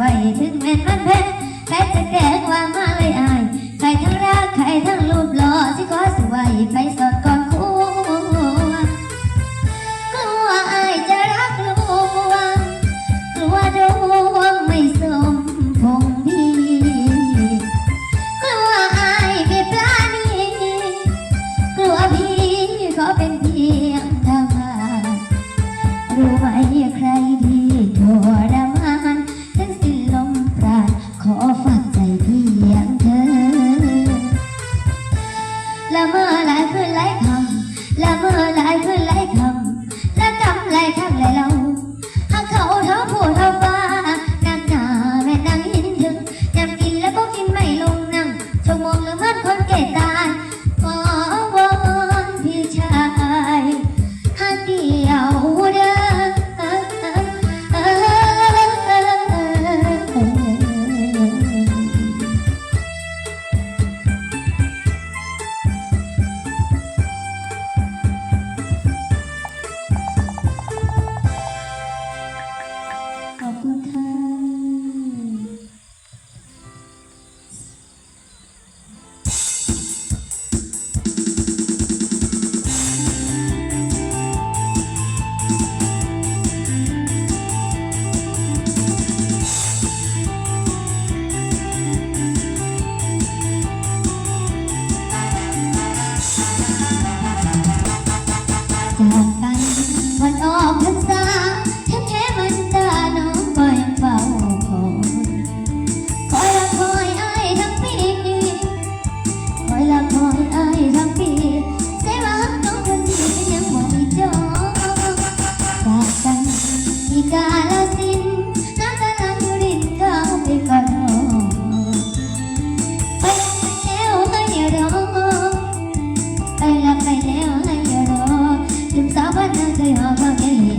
ไว้ หลายคำละเมอหลายคืนหลา 那最好的给你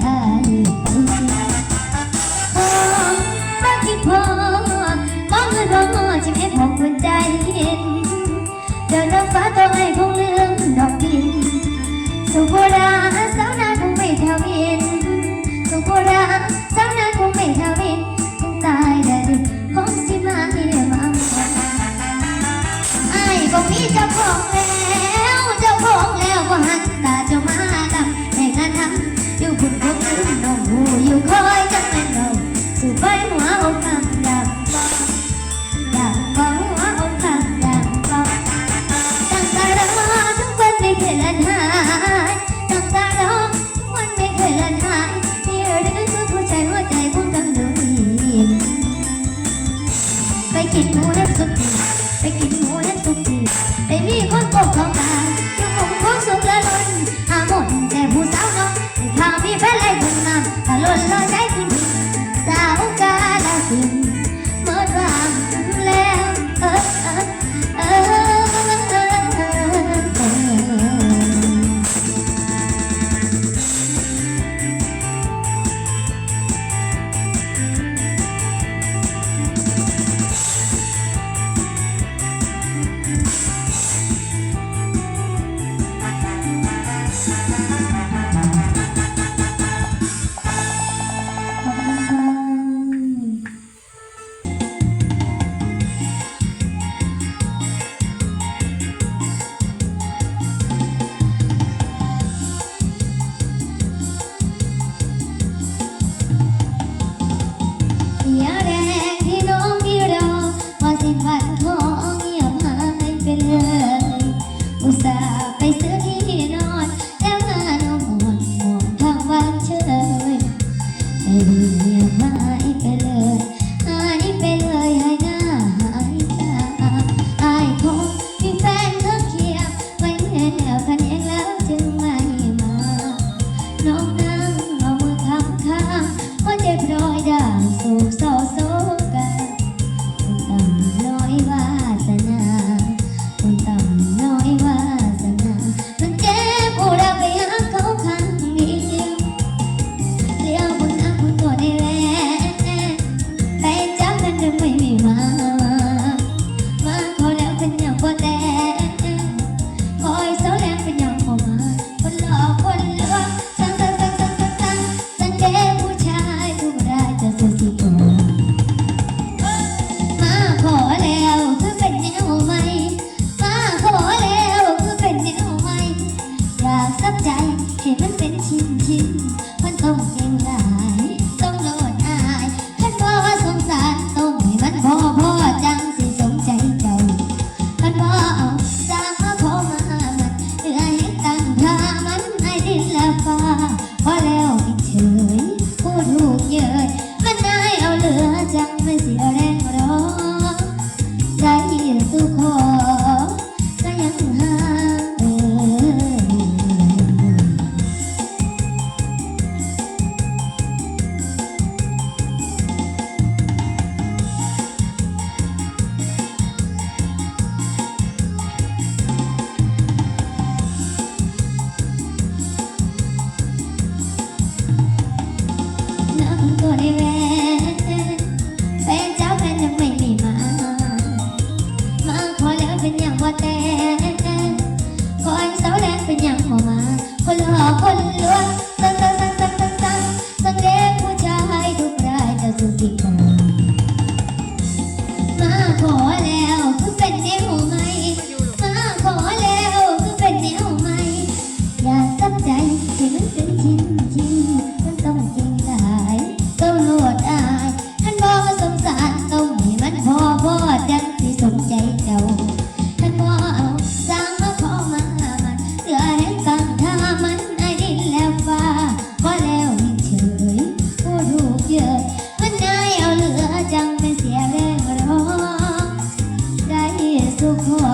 So.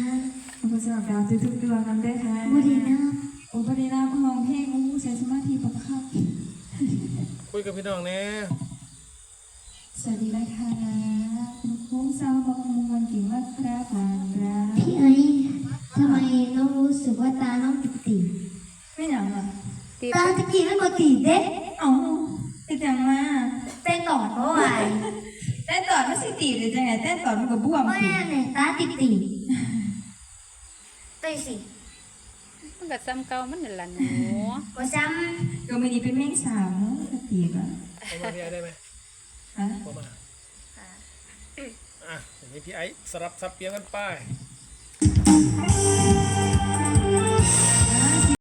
ท่านอบคุณสำหรัดาวทุกๆดวงนั้นด้วยค่ะบดีนะโอ้บดีนะมองเพลงอุ้ใช้สมาธิประคับคุยกับพี่น้องแน่สวัสดีนะคะคุณคุ้งสาวบังมวลกิ่งมากครับผ่านรักพี่เอ้ทำไมน้องรู้สึกว่าตาน้องติดติไม่หนังอะตาตะกี้ไม่ปกติเด้เอ้ติดอย่งมาเต้นตอดเพราะว่าเต้นตอดไม่สิตีเลยจังไงเต้นตอดมันก็บวมไม่เนี่ยตาติดติด ไปสิมันก็ซ้ำเก่ามันนั่นล่ะหนูบ่ซ้ก็ไม่ดีเป็นแม่งสาวเนาะสตีก่อนเอามาพี่ไอ้ได้ไหมฮะเอามาอะอย่างนี้พี่ไอ้สลับซับเปลี่ยนกันไปำ